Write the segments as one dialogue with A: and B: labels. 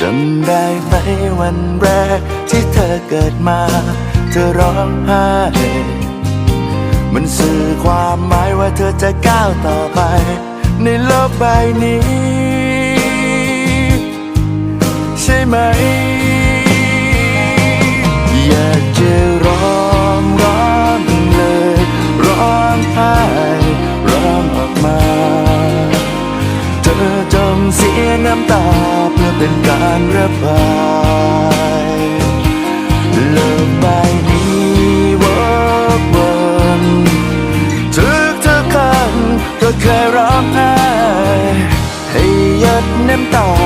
A: จำได้ไหมวันแรกที่เธอเกิดมา เธอร้องไห้มันสื่อความหมายว่าเธอจะก้าวต่อไป ในโลกใบนี้ ใช่ไหม อยากจะร้องร้องเลย ร้องไห้ร้องออกมา เธอจงเสียน้ำตา เป็นการระบายเลิกไปนี้วกวนทุกทุกครั้งก็เคยร้องไห้ให้ยัดน้ำตา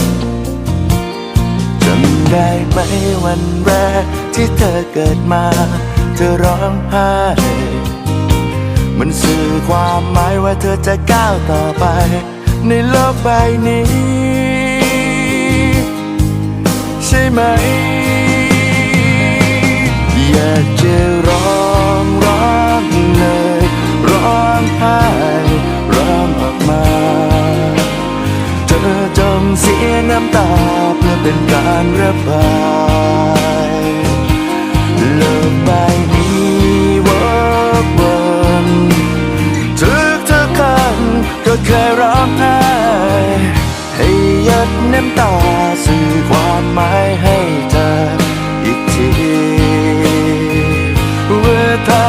A: ได้ไหมวันแรกที่เธอเกิดมา เธอร้องไห้มันสื่อความหมายว่าเธอจะก้าวต่อไป ในโลกใบนี้ ใช่ไหม อยากจะร้องร้องเลยร้องไห้ร้องออกมา เธอจงเสียน้ำตา เป็นการระบายโลกใบนี้วกวันทุกทุกครั้งก็เคยร้องไห้ให้ยัดน้ำตาสื่อความหมายให้เธออีกทีว่าถ้า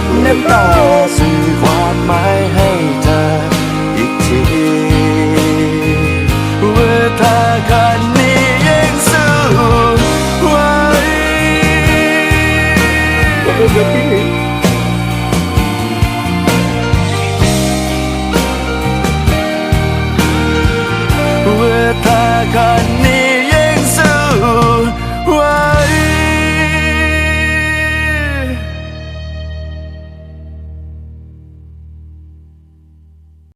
A: ดน้ำตาสื่อความหมายให้เธออีกทีว่าถ้าการนี้ยังสู้ไหวว่าถ้าการ